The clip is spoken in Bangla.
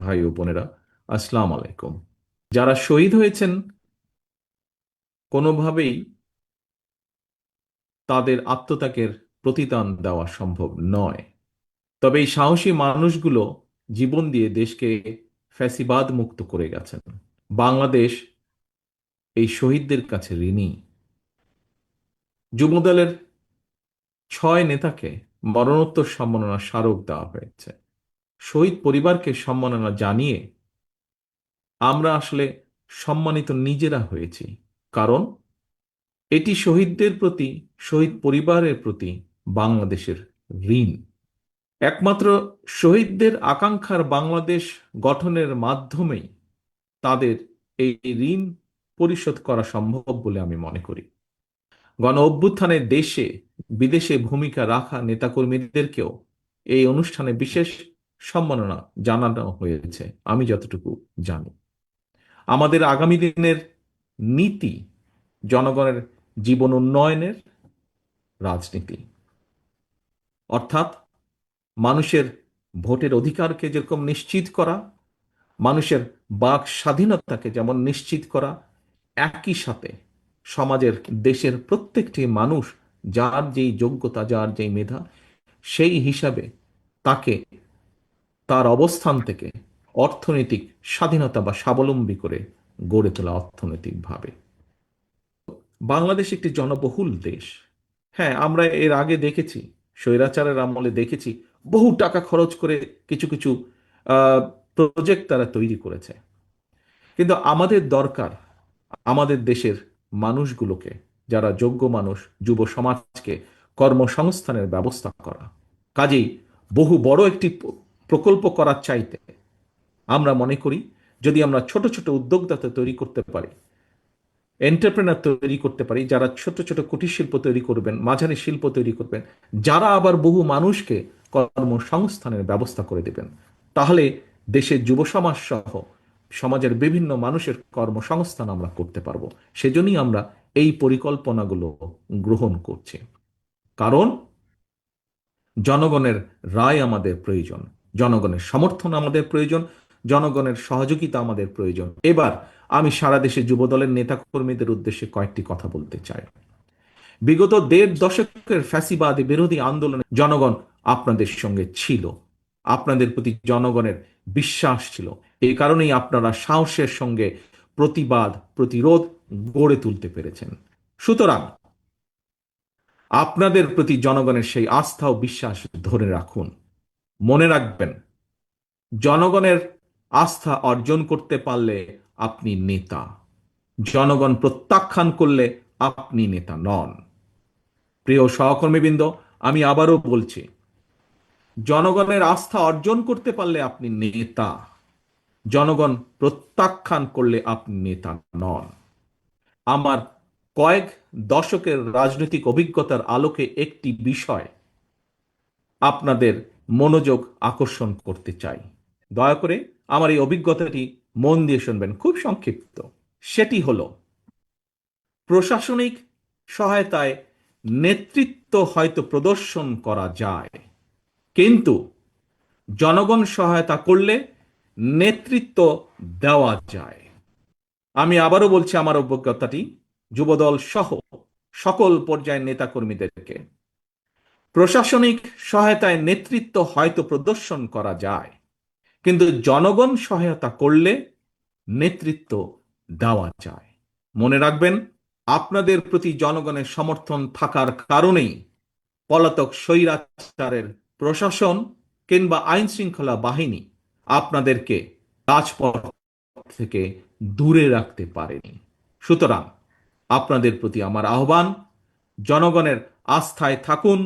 ভাই ও বোনেরা, আসসালাম আলাইকুম। যারা শহীদ হয়েছেন, কোনোভাবেই তাদের আত্মত্যাগের প্রতিদান দেওয়া সম্ভব নয়। তবে এই সাহসী মানুষগুলো জীবন দিয়ে দেশকে ফ্যাসিবাদ মুক্ত করে গেছেন। বাংলাদেশ এই শহীদদের কাছে ঋণী। যুবদলের ছয় নেতাকে মরণোত্তর সম্মাননা স্মারক দেওয়া হয়েছে। শহীদ পরিবারকে সম্মাননা জানিয়ে আমরা আসলে সম্মানিত নিজেরা হয়েছি। কারণ এটি শহীদদের প্রতি, শহীদ পরিবারের প্রতি বাংলাদেশের ঋণ। একমাত্র শহীদদের আকাঙ্ক্ষার বাংলাদেশ গঠনের মাধ্যমেই তাদের এই ঋণ পরিশোধ করা সম্ভব বলে আমি মনে করি। গণ অভ্যুত্থানের দেশে, বিদেশে ভূমিকা রাখা নেতাকর্মীদেরকেও এই অনুষ্ঠানে বিশেষ সম্মাননা জানানো হয়েছে, আমি যতটুকু জানি। আমাদের আগামী দিনের নীতি জনগণের জীবন উন্নয়নের রাজনীতি। অর্থাৎ মানুষের ভোটের অধিকারকে যেরকম নিশ্চিত করা, মানুষের বাক স্বাধীনতাকে যেমন নিশ্চিত করা, একই সাথে সমাজের দেশের প্রত্যেকটি মানুষ, যার যেই যোগ্যতা, যার যেই মেধা, সেই হিসাবে তাকে তার অবস্থান থেকে অর্থনৈতিক স্বাধীনতা বা স্বাবলম্বী করে গড়ে তোলা অর্থনৈতিকভাবে। বাংলাদেশ একটি জনবহুল দেশ। হ্যাঁ আমরা এর আগে দেখেছি, স্বৈরাচারের আমলে দেখেছি, বহু টাকা খরচ করে কিছু কিছু প্রজেক্ট তারা তৈরি করেছে। কিন্তু আমাদের দরকার আমাদের দেশের মানুষগুলোকে, যারা যোগ্য মানুষ, যুব সমাজকে কর্মসংস্থানের ব্যবস্থা করা। কাজেই বহু বড় একটি প্রকল্প করার চাইতে আমরা মনে করি, যদি আমরা ছোট ছোট উদ্যোক্তাতে তৈরি করতে পারি এন্টারপ্রেনার তৈরি করতে পারি, যারা ছোট ছোট কুটির শিল্প তৈরি করবেন, মাঝারি শিল্প তৈরি করবেন, যারা আবার বহু মানুষকে কর্মসংস্থানের ব্যবস্থা করে দেবেন, তাহলে দেশের যুব সমাজ সহ সমাজের বিভিন্ন মানুষের কর্মসংস্থান আমরা করতে পারব। সেজন্যই আমরা এই পরিকল্পনাগুলো গ্রহণ করছি। কারণ জনগণের রায় আমাদের প্রয়োজন। জনগণের সমর্থন আমাদের প্রয়োজন, জনগণের সহযোগিতা আমাদের প্রয়োজন। এবার আমি সারা দেশে যুবদলের নেতাকর্মীদের উদ্দেশ্যে কয়েকটি কথা বলতে চাই। বিগত দেড় দশকের ফ্যাসিবাদী বিরোধী আন্দোলনে জনগণ আপনাদের সঙ্গে ছিল। আপনাদের প্রতি জনগণের বিশ্বাস ছিল। এই কারণেই আপনারা সাহসের সঙ্গে প্রতিবাদ, প্রতিরোধ গড়ে তুলতে পেরেছেন। সুতরাং আপনাদের প্রতি জনগণের সেই আস্থা ও বিশ্বাস ধরে রাখুন। মনে রাখবেন, জনগণের আস্থা অর্জন করতে পারলে আপনি নেতা, জনগণ প্রত্যাখ্যান করলে আপনি নেতা নন। প্রিয় সহকর্মীবৃন্দ, আমি আবারও বলছি, জনগণের আস্থা অর্জন করতে পারলে আপনি নেতা, জনগণ প্রত্যাখ্যান করলে আপনি নেতা নন। আমার কয়েক দশকের রাজনৈতিক অভিজ্ঞতার আলোকে একটি বিষয় আপনাদের মনোযোগ আকর্ষণ করতে চাই। দয়া করে আমার এই অভিজ্ঞতাটি মন দিয়ে শুনবেন, খুব সংক্ষিপ্ত। সেটি হল, প্রশাসনিক সহায়তায় নেতৃত্ব হয়তো প্রদর্শন করা যায়, কিন্তু জনগণ সহায়তা করলে নেতৃত্ব দেওয়া যায়। আমি আবারও বলছি, আমার অভিজ্ঞতাটি যুবদল সহ সকল পর্যায়ের নেতাকর্মীদেরকে। প্রশাসনিক সহায়তায় নেতৃত্ব হয়তো প্রদর্শন করা যায়, কিন্তু জনগণ সহায়তা করলে নেতৃত্ব দেওয়া যায়। মনে রাখবেন, আপনাদের প্রতি জনগণের সমর্থন থাকার কারণেই পলাতক স্বৈরাচারের প্রশাসন কিংবা আইন শৃঙ্খলা বাহিনী আপনাদেরকে রাজপথ থেকে দূরে রাখতে পারেনি। সুতরাং আপনাদের প্রতি আমার আহ্বান, জনগণের আস্থায় থাকুন।